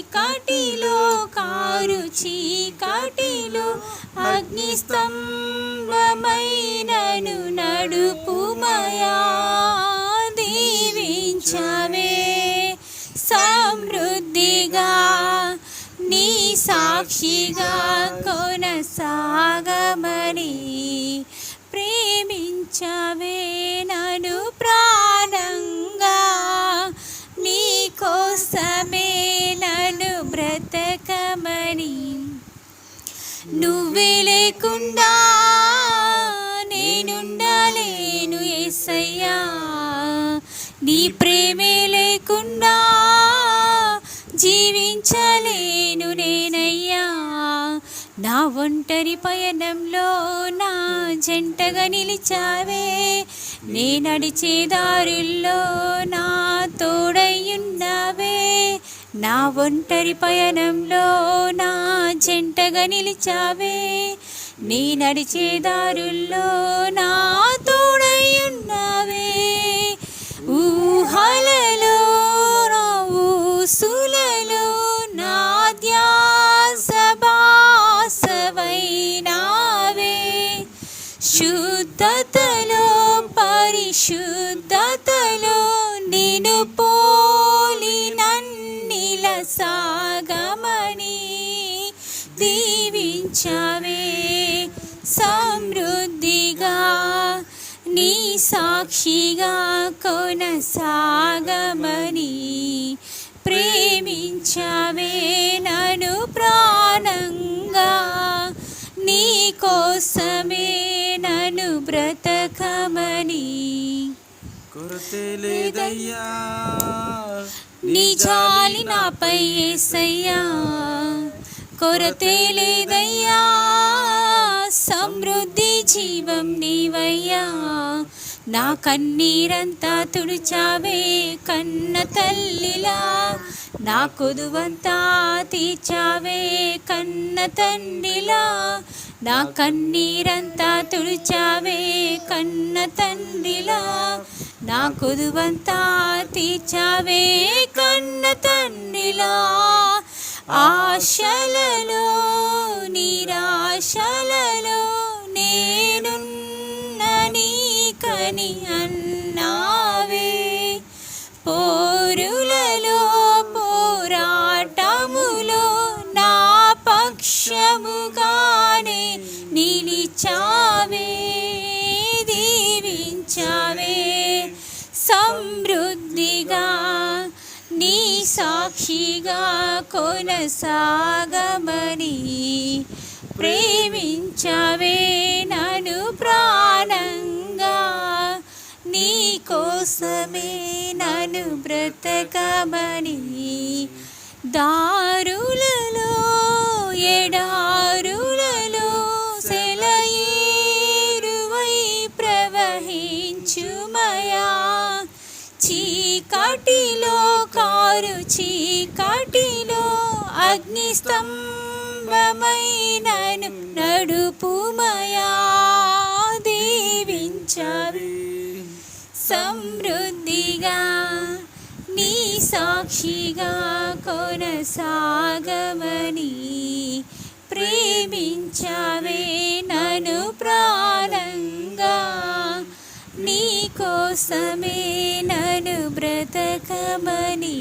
చీకటిలో కారు చీకటిలో అగ్నిస్తంభమైనను నడుపుమయా దీవించవే. సమృద్ధిగా నీ సాక్షిగా కొనసాగమని ప్రేమించవే నను నువ్వే లేకుండా నేనుండలేను ఏసయ్యా. నీ ప్రేమే లేకుండా జీవించలేను నేనయ్యా. నా ఒంటరి పయనంలో నా జంటగా నిలిచావే. నేనడిచే దారుల్లో నా తోడయ్యున్నావే నా ఒంటరి పయనంలో నా జంటగా నిలిచావే. నీ నడిచే దారుల్లో నా తోడయ్యున్నావే ఊహలలో నా ఊసులలో నా ధ్యాసభాసవైనావే శుద్ధతలో పరిశుద్ధతలో నిను సాక్షిగా కొనసాగమని ప్రేమించవే నను ప్రాణంగా. నీ కోసమే నన్ను బ్రతకమని. కొరతే లేదయ్యా నీ జాలి నాపై ఏసయ్యా. కొరతే లేదయ్యా సమృద్ధి జీవం నీవయ్యా. నా కన్నీరంతా తుడిచావే కన్న తల్లిలా. నా కొదువంతా తీర్చావే కన్న తండ్రిలా. నా కన్నీరంతా తుడిచావే కన్న తండ్రిలా. నా కొదువంతా తీర్చావే కన్న తండ్రిలా. ఆశలలో నిరాశలలో సాక్షిగా కొనసాగమని ప్రేమించవే నను ప్రాణంగా. నీ కోసమే నను బ్రతకమని దా చీకటిలో అగ్నిస్తంభమైనను నడుపుమయా దీవించవి. సమృద్ధిగా నీ సాక్షిగా కొనసాగమని ప్రేమించవే నను ప్రాణంగా. కోసమే నను బ్రతకమని.